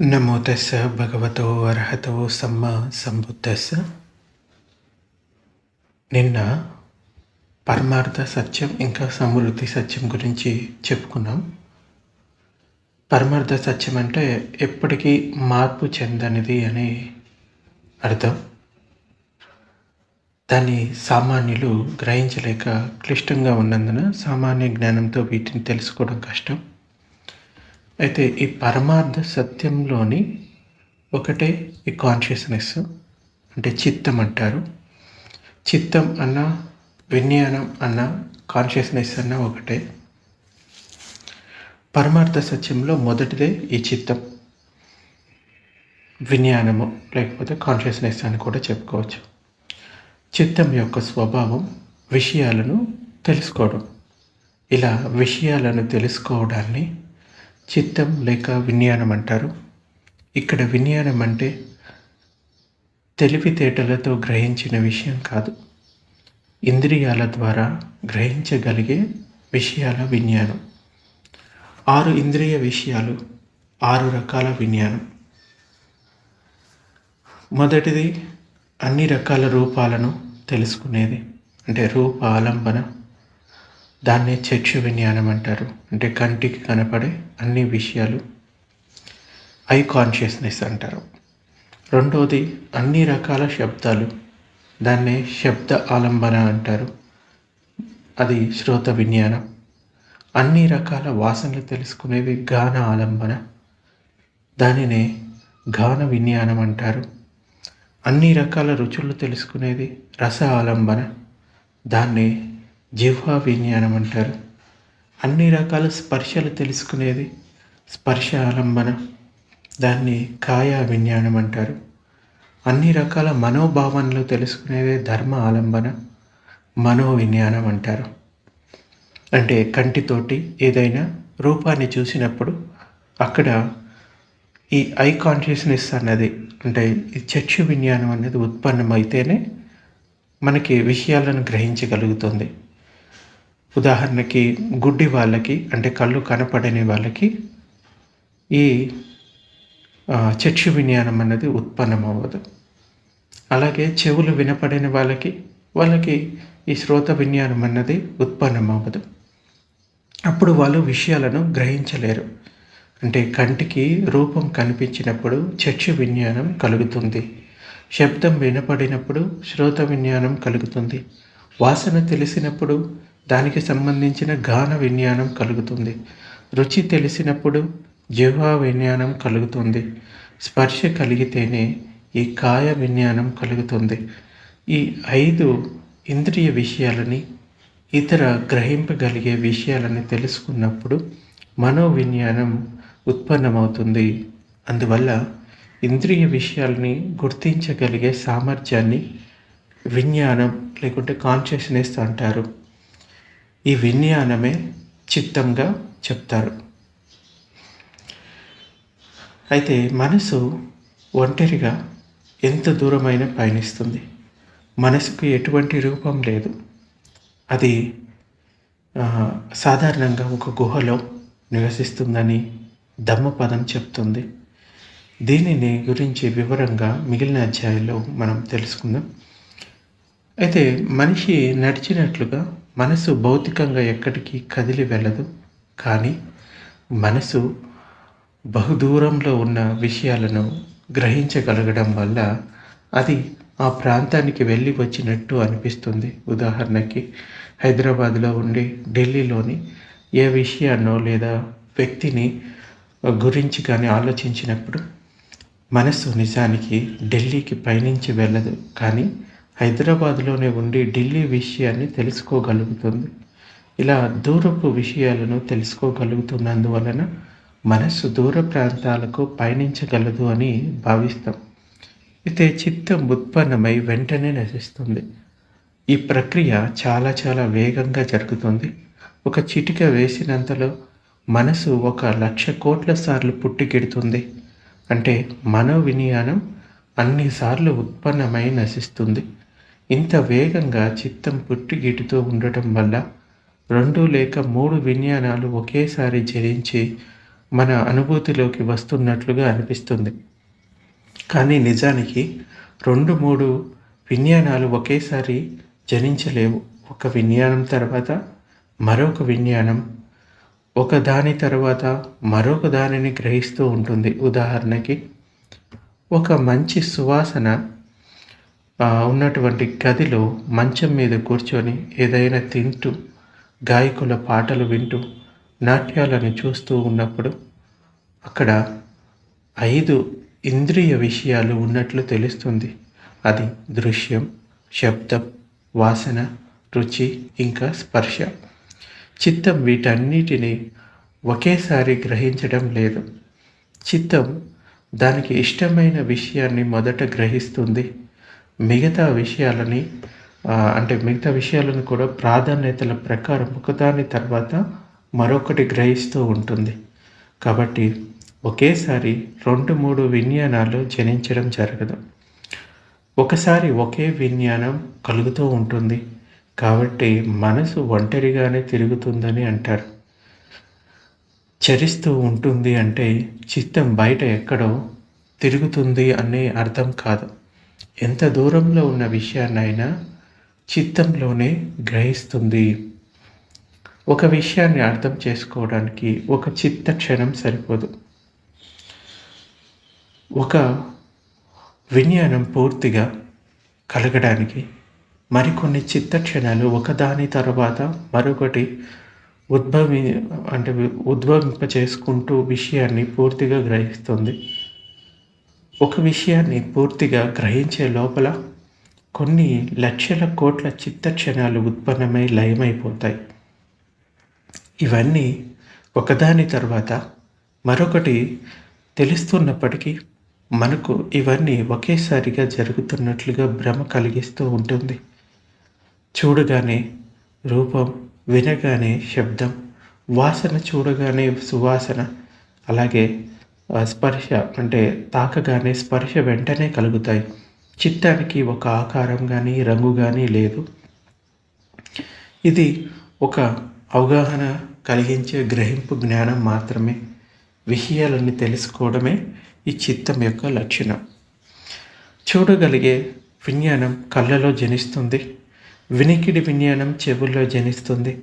నమోతస్స భగవతో అర్హతో సమ్మ సంబుద్ధస్స నిన్న పరమార్థ సత్యం ఇంకా సమృద్ధి సత్యం గురించి చెప్పుకున్నాం. పరమార్థ సత్యం అంటే ఎప్పటికీ మార్పు చెందనిది అని అర్థం. దాన్ని సామాన్యులు గ్రహించలేక క్లిష్టంగా ఉన్నందున సామాన్య జ్ఞానంతో వీటిని తెలుసుకోవడం కష్టం. అయితే ఈ పరమార్థ సత్యంలోని ఒకటే ఈ కాన్షియస్నెస్ అంటే చిత్తం అంటారు. చిత్తం అన్న విజ్ఞానం అన్న కాన్షియస్నెస్ అన్న ఒకటే. పరమార్థ సత్యంలో మొదటిదే ఈ చిత్తం. విజ్ఞానము లేకపోతే కాన్షియస్నెస్ అని కూడా చెప్పుకోవచ్చు. చిత్తం యొక్క స్వభావం విషయాలను తెలుసుకోవడం. ఇలా విషయాలను తెలుసుకోవడాన్ని చిత్తం లేక విజ్ఞానం అంటారు. ఇక్కడ విజ్ఞానం అంటే తెలివితేటలతో గ్రహించిన విషయం కాదు. ఇంద్రియాల ద్వారా గ్రహించగలిగే విషయాల విజ్ఞానం. ఆరు ఇంద్రియ విషయాలు ఆరు రకాల విజ్ఞానం. మొదటిది అన్ని రకాల రూపాలను తెలుసుకునేది. అంటే రూపాలంబన దాన్నే చక్షు విజ్ఞానం అంటారు. అంటే కంటికి కనపడే అన్ని విషయాలు ఐ కాన్షియస్నెస్ అంటారు. రెండవది అన్ని రకాల శబ్దాలు. దాన్నే శబ్ద ఆలంబన అంటారు. అది శ్రోత విజ్ఞానం. అన్ని రకాల వాసనలు తెలుసుకునేది గాన ఆలంబన. దానినే గాన విజ్ఞానం అంటారు. అన్ని రకాల రుచులు తెలుసుకునేది రస ఆలంబన. దాన్ని జిహ్వా విజ్ఞానం అంటారు. అన్ని రకాల స్పర్శలు తెలుసుకునేది స్పర్శ ఆలంబన దాన్ని కాయ విజ్ఞానం అంటారు. అన్ని రకాల మనోభావనలు తెలుసుకునేదే ధర్మ ఆలంబన మనో విజ్ఞానం అంటారు. అంటే కంటితోటి ఏదైనా రూపాన్ని చూసినప్పుడు అక్కడ ఈ ఐ కాన్షియస్నెస్ అన్నది అంటే ఈ చక్షు విజ్ఞానం అనేది ఉత్పన్నమైతేనే మనకి విషయాలను గ్రహించగలుగుతుంది. ఉదాహరణకి గుడ్డి వాళ్ళకి అంటే కళ్ళు కనపడని వాళ్ళకి ఈ చక్షు విజ్ఞానం అనేది ఉత్పన్నం అవ్వదు అలాగే చెవులు వినపడని వాళ్ళకి వాళ్ళకి ఈ శ్రోత విజ్ఞానం అన్నది ఉత్పన్నం అవ్వదు అప్పుడు వాళ్ళు విషయాలను గ్రహించలేరు. అంటే కంటికి రూపం కనిపించినప్పుడు చక్షు విజ్ఞానం కలుగుతుంది. శబ్దం వినపడినప్పుడు శ్రోత విజ్ఞానం కలుగుతుంది. వాసన తెలిసినప్పుడు దానికి సంబంధించిన గాన విజ్ఞానం కలుగుతుంది. రుచి తెలిసినప్పుడు జీవా విజ్ఞానం కలుగుతుంది. స్పర్శ కలిగితేనే ఈ కాయ విజ్ఞానం కలుగుతుంది. ఈ ఐదు ఇంద్రియ విషయాలని ఇతర గ్రహింపగలిగే విషయాలని తెలుసుకున్నప్పుడు మనో విజ్ఞానం ఉత్పన్నమవుతుంది. అందువల్ల ఇంద్రియ విషయాల్ని గుర్తించగలిగే సామర్థ్యాన్ని విజ్ఞానం లేకుంటే కాన్షియస్నెస్ అంటారు. ఈ విజ్ఞానమే చిత్తంగా చెప్తారు. అయితే మనసు ఒంటరిగా ఎంత దూరమైన పయనిస్తుంది. మనసుకు ఎటువంటి రూపం లేదు. అది సాధారణంగా ఒక గుహలో నివసిస్తుందని ధమ్మపదం చెప్తుంది. దీనిని గురించి వివరంగా మిగిలిన అధ్యాయంలో మనం తెలుసుకుందాం. అయితే మనిషి నడిచినట్లుగా మనసు భౌతికంగా ఎక్కడికి కదిలి వెళ్ళదు. కానీ మనసు బహుదూరంలో ఉన్న విషయాలను గ్రహించగలగడం వల్ల అది ఆ ప్రాంతానికి వెళ్ళి వచ్చినట్టు అనిపిస్తుంది. ఉదాహరణకి హైదరాబాద్లో ఉండి ఢిల్లీలోని ఏ విషయాన్నో లేదా వ్యక్తిని గురించి కానీ ఆలోచించినప్పుడు మనసు నిజానికి ఢిల్లీకి పయనించి వెళ్ళదు. కానీ హైదరాబాద్లోనే ఉండి ఢిల్లీ విషయాన్ని తెలుసుకోగలుగుతుంది. ఇలా దూరపు విషయాలను తెలుసుకోగలుగుతున్నందువలన మనస్సు దూర ప్రాంతాలకు పయనించగలదు అని భావిస్తాం. అయితే చిత్తం ఉత్పన్నమై వెంటనే నశిస్తుంది. ఈ ప్రక్రియ చాలా చాలా వేగంగా జరుగుతుంది. ఒక చిటిక వేసినంతలో మనసు ఒక లక్ష కోట్ల సార్లు పుట్టికెడుతుంది. అంటే మనో వినియానం అన్నిసార్లు ఉత్పన్నమై నశిస్తుంది. ఇంత వేగంగా చిత్తం పుట్టిగిటుతూ ఉండటం వల్ల రెండు లేక మూడు విజ్ఞానాలు ఒకేసారి జరించి మన అనుభూతిలోకి వస్తున్నట్లుగా అనిపిస్తుంది. కానీ నిజానికి రెండు మూడు విజ్ఞానాలు ఒకేసారి జనించలేవు. ఒక విజ్ఞానం తర్వాత మరొక విజ్ఞానం ఒక దాని తర్వాత మరొక దానిని గ్రహిస్తూ ఉంటుంది. ఉదాహరణకి ఒక మంచి సువాసన ఉన్నటువంటి గదిలో మంచం మీద కూర్చొని ఏదైనా తింటూ గాయకుల పాటలు వింటూ నాట్యాలను చూస్తూ ఉన్నప్పుడు అక్కడ ఐదు ఇంద్రియ విషయాలు ఉన్నట్లు తెలుస్తుంది. అది దృశ్యం శబ్దం వాసన రుచి ఇంకా స్పర్శ. చిత్తం వీటన్నిటిని ఒకేసారి గ్రహించడం లేదు. చిత్తం దానికి ఇష్టమైన విషయాన్ని మొదట గ్రహిస్తుంది. మిగతా విషయాలని అంటే మిగతా విషయాలను కూడా ప్రాధాన్యతల ప్రకారం ఒకదాని తర్వాత మరొకటి గ్రహిస్తూ ఉంటుంది. కాబట్టి ఒకేసారి రెండు మూడు విజ్ఞానాలు జనించడం జరగదు. ఒకసారి ఒకే విజ్ఞానం కలుగుతూ ఉంటుంది. కాబట్టి మనసు ఒంటరిగానే తిరుగుతుందని అంటారు. చరిస్తూ ఉంటుంది అంటే చిత్తం బయట ఎక్కడో తిరుగుతుంది అనే అర్థం కాదు. ఎంత దూరంలో ఉన్న విషయాన్నైనా చిత్తంలోనే గ్రహిస్తుంది. ఒక విషయాన్ని అర్థం చేసుకోవడానికి ఒక చిత్త క్షణం సరిపోదు. ఒక విజ్ఞానం పూర్తిగా కలగడానికి మరికొన్ని చిత్త క్షణాలు ఒకదాని తర్వాత మరొకటి ఉద్భవి అంటే ఉద్భవింప చేసుకుంటూ విషయాన్ని పూర్తిగా గ్రహిస్తుంది. ఒక విషయాన్ని పూర్తిగా గ్రహించే లోపల కొన్ని లక్షల కోట్ల చిత్త క్షణాలు ఉత్పన్నమై లయమైపోతాయి. ఇవన్నీ ఒకదాని తర్వాత మరొకటి తెలుస్తున్నప్పటికీ మనకు ఇవన్నీ ఒకేసారిగా జరుగుతున్నట్లుగా భ్రమ కలిగిస్తూ ఉంటుంది. చూడగానే రూపం వినగానే శబ్దం వాసన చూడగానే సువాసన అలాగే స్పర్శ అంటే తాకగానే స్పర్శ వెంటనే కలుగుతాయి. చిత్తానికి ఒక ఆకారం కానీ రంగు కానీ లేదు. ఇది ఒక అవగాహన కలిగించే గ్రహింపు జ్ఞానం మాత్రమే. విషయాలన్నీ తెలుసుకోవడమే ఈ చిత్తం యొక్క లక్షణం. చూడగలిగే విజ్ఞానం కళ్ళలో జనిస్తుంది. వినికిడి విజ్ఞానం చెవుల్లో జనిస్తుంది.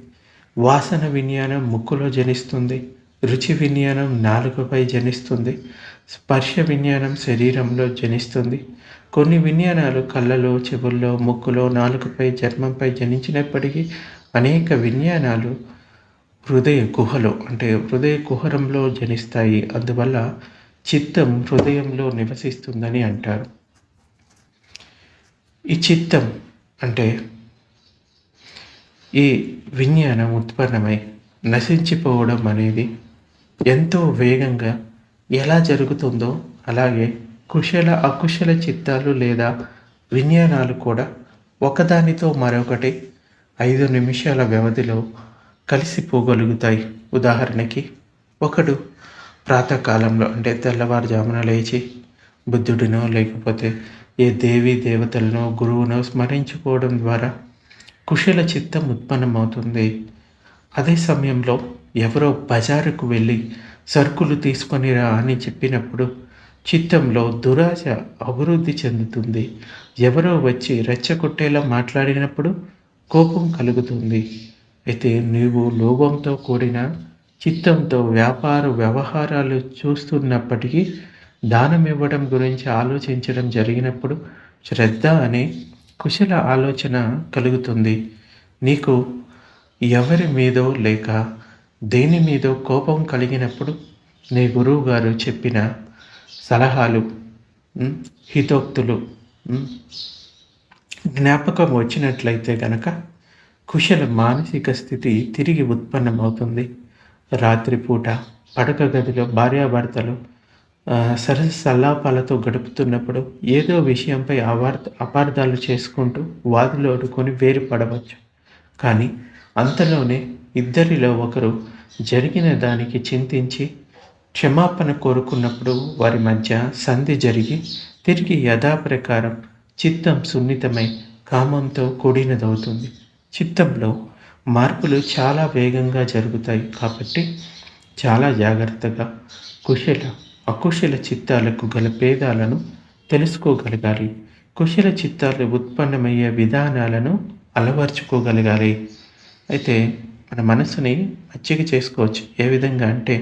వాసన విజ్ఞానం ముక్కులో జనిస్తుంది. రుచి విజ్ఞానం నాలుగుపై జనిస్తుంది. స్పర్శ విజ్ఞానం శరీరంలో జనిస్తుంది. కొన్ని విజ్ఞానాలు కళ్ళలో చెవుల్లో ముక్కులో నాలుగుపై చర్మంపై జనించినప్పటికీ అనేక విజ్ఞానాలు హృదయ గుహలో అంటే హృదయ కుహరంలో జనిస్తాయి. అందువల్ల చిత్తం హృదయంలో నివసిస్తుందని అంటారు. ఈ చిత్తం అంటే ఈ విజ్ఞానం ఉత్పన్నమై నశించిపోవడం అనేది ఎంతో వేగంగా ఎలా జరుగుతుందో అలాగే కుశల అకుశల చిత్తాలు లేదా విజ్ఞానాలు కూడా ఒకదానితో మరొకటి ఐదు నిమిషాల వ్యవధిలో కలిసిపోగలుగుతాయి ఉదాహరణకి ఒకడు ప్రాతకాలంలో అంటే తెల్లవారుజామున లేచి బుద్ధుడినో లేకపోతే ఏ దేవీ దేవతలను గురువునో స్మరించుకోవడం ద్వారా కుశల చిత్తం ఉత్పన్నమవుతుంది. అదే సమయంలో ఎవరో బజారుకు వెళ్ళి సరుకులు తీసుకొనిరా అని చెప్పినప్పుడు చిత్తంలో దురాశ అభివృద్ధి చెందుతుంది. ఎవరో వచ్చి రెచ్చగొట్టేలా మాట్లాడినప్పుడు కోపం కలుగుతుంది. అయితే నీవు లోభంతో కూడిన చిత్తంతో వ్యాపార వ్యవహారాలు చూస్తున్నప్పటికీ దానం ఇవ్వడం గురించి ఆలోచించడం జరిగినప్పుడు శ్రద్ధ అనే కుశల ఆలోచన కలుగుతుంది. నీకు ఎవరి మీదో లేక దేని మీద కోపం కలిగినప్పుడు నీ గురువు గారు చెప్పిన సలహాలు హితోక్తులు జ్ఞాపకం వచ్చినట్లయితే గనక కుశల మానసిక స్థితి తిరిగి ఉత్పన్నమవుతుంది. రాత్రిపూట పడక గదిలో భార్యాభర్తలు సరస సల్లాపాలతో గడుపుతున్నప్పుడు ఏదో విషయంపై అవార్థ అపార్థాలు చేసుకుంటూ వాదిలోడుకొని వేరు పడవచ్చు కానీ అంతలోనే ఇద్దరిలో ఒకరు జరిగిన దానికి చింతించి క్షమాపణ కోరుకున్నప్పుడు వారి మధ్య సంధి జరిగి తిరిగి యథాప్రకారం చిత్తం సున్నితమై కామంతో కూడినదవుతుంది. చిత్తంలో మార్పులు చాలా వేగంగా జరుగుతాయి కాబట్టి చాలా జాగ్రత్తగా కుశల అకుశల చిత్తాలకు గల భేదాలను తెలుసుకోగలగాలి. కుశల చిత్తాలు ఉత్పన్నమయ్యే విధానాలను అలవర్చుకోగలగాలి. అయితే మన మనసుని మచ్చిక చేసుకోవచ్చు. ఏ విధంగా అంటే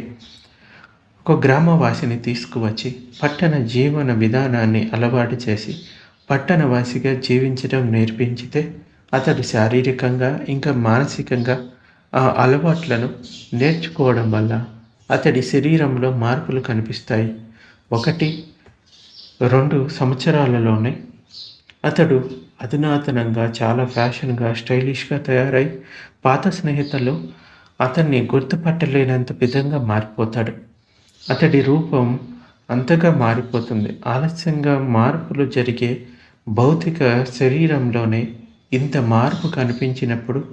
ఒక గ్రామవాసిని తీసుకువచ్చి పట్టణ జీవన విధానాన్ని అలవాటు చేసి పట్టణవాసిగా జీవించడం నేర్పించితే అతడు శారీరకంగా ఇంకా మానసికంగా ఆ అలవాట్లను నేర్చుకోవడం వల్ల అతడి శరీరంలో మార్పులు కనిపిస్తాయి. ఒకటి రెండు సంవత్సరాలలోనే అతడు అధునాతనంగా చాలా ఫ్యాషన్గా స్టైలిష్గా తయారై పాత స్నేహితులు అతన్ని గుర్తుపట్టలేనంత విధంగా మారిపోతాడు. అతడి రూపం అంతగా మారిపోతుంది. ఆలస్యంగా మార్పులు జరిగే భౌతిక శరీరంలోనే ఇంత మార్పు కనిపించినప్పుడు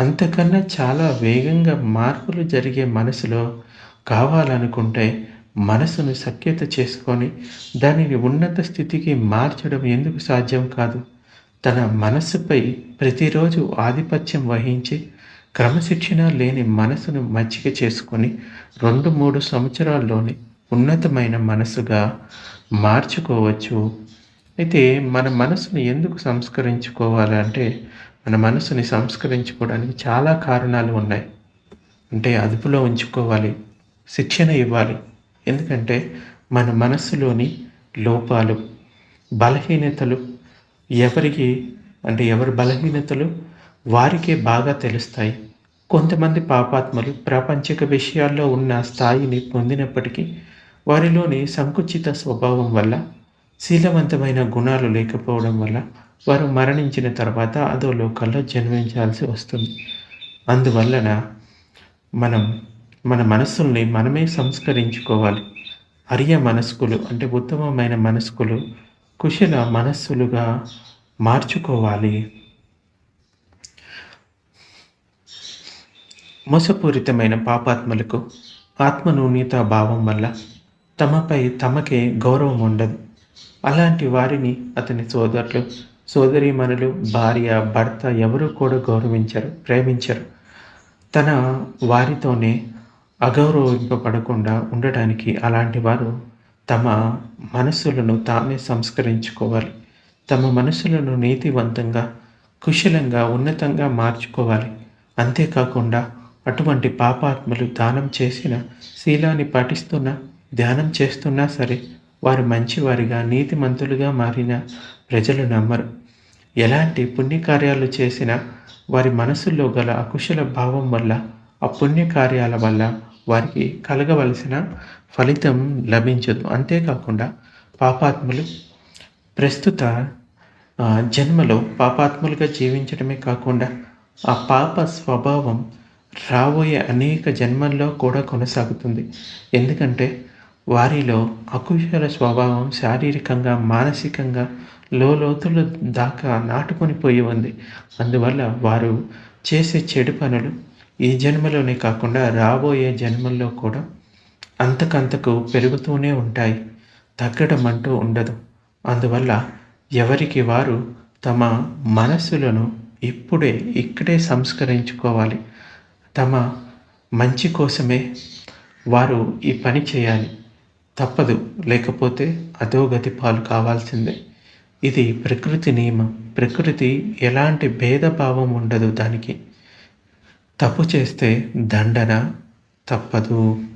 అంతకన్నా చాలా వేగంగా మార్పులు జరిగే మనసులో కావాలనుకుంటే మనసును సఖ్యత చేసుకొని దానిని ఉన్నత స్థితికి మార్చడం ఎందుకు సాధ్యం కాదు? తన మనస్సుపై ప్రతిరోజు ఆధిపత్యం వహించి క్రమశిక్షణ లేని మనసును మచ్చిక చేసుకొని రెండు మూడు సంవత్సరాల్లోనే ఉన్నతమైన మనసుగా మార్చుకోవచ్చు. అయితే మన మనసును ఎందుకు సంస్కరించుకోవాలంటే మన మనసుని సంస్కరించుకోవడానికి చాలా కారణాలు ఉన్నాయి. అంటే అదుపులో ఉంచుకోవాలి శిక్షణ ఇవ్వాలి. ఎందుకంటే మన మనస్సులోని లోపాలు బలహీనతలు ఎవరికి అంటే ఎవరి బలహీనతలు వారికే బాగా తెలుస్తాయి. కొంతమంది పాపాత్మలు ప్రాపంచిక విషయాల్లో ఉన్న స్థాయిని పొందినప్పటికీ వారిలోని సంకుచిత స్వభావం వల్ల శీలవంతమైన గుణాలు లేకపోవడం వల్ల వారు మరణించిన తర్వాత అదో లోకల్లో జన్మించాల్సి వస్తుంది. అందువలన మనం మన మనస్సుల్ని మనమే సంస్కరించుకోవాలి. అరియ మనస్కులు అంటే ఉత్తమమైన మనస్కులు కుశల మనస్సులుగా మార్చుకోవాలి. మోసపూరితమైన పాపాత్మలకు ఆత్మనూన్యత భావం వల్ల తమపై తమకే గౌరవం ఉండదు. అలాంటి వారిని అతని సోదరులు సోదరీమణులు భార్య భర్త ఎవరు కూడా గౌరవించరు ప్రేమించరు. తన వారితోనే అగౌరవింపబడకుండా ఉండటానికి అలాంటి వారు తమ మనసులను తామే సంస్కరించుకోవాలి. తమ మనసులను నీతివంతంగా కుశలంగా ఉన్నతంగా మార్చుకోవాలి. అంతేకాకుండా అటువంటి పాపాత్మలు దానం చేసిన శీలాన్ని పాటిస్తున్న ధ్యానం చేస్తున్నా సరే వారు మంచివారిగా నీతిమంతులుగా మారిన ప్రజలు నమ్మరు. ఎలాంటి పుణ్యకార్యాలు చేసినా వారి మనసుల్లో గల అకుశల భావం వల్ల ఆ పుణ్యకార్యాల వల్ల వారికి కలగవలసిన ఫలితం లభించదు. అంతేకాకుండా పాపాత్ములు ప్రస్తుత జన్మలో పాపాత్ములుగా జీవించడమే కాకుండా ఆ పాప స్వభావం రాబోయే అనేక జన్మల్లో కూడా కొనసాగుతుంది. ఎందుకంటే వారిలో అకుశల స్వభావం శారీరకంగా మానసికంగా లోతులు దాకా నాటుకొని పోయి ఉంది. అందువల్ల వారు చేసే చెడు పనులు ఈ జన్మలోనే కాకుండా రాబోయే జన్మల్లో కూడా అంతకంతకు పెరుగుతూనే ఉంటాయి తగ్గడం అంటూ ఉండదు. అందువల్ల ఎవరికి వారు తమ మనస్సులను ఇప్పుడే ఇక్కడే సంస్కరించుకోవాలి. తమ మంచి కోసమే వారు ఈ పని చేయాలి. తప్పదు లేకపోతే అధోగతి పాలు కావాల్సిందే. ఇది ప్రకృతి నియమం. ప్రకృతి ఎలాంటి భేదభావం ఉండదు దానికి. తప్పు చేస్తే దండన తప్పదు.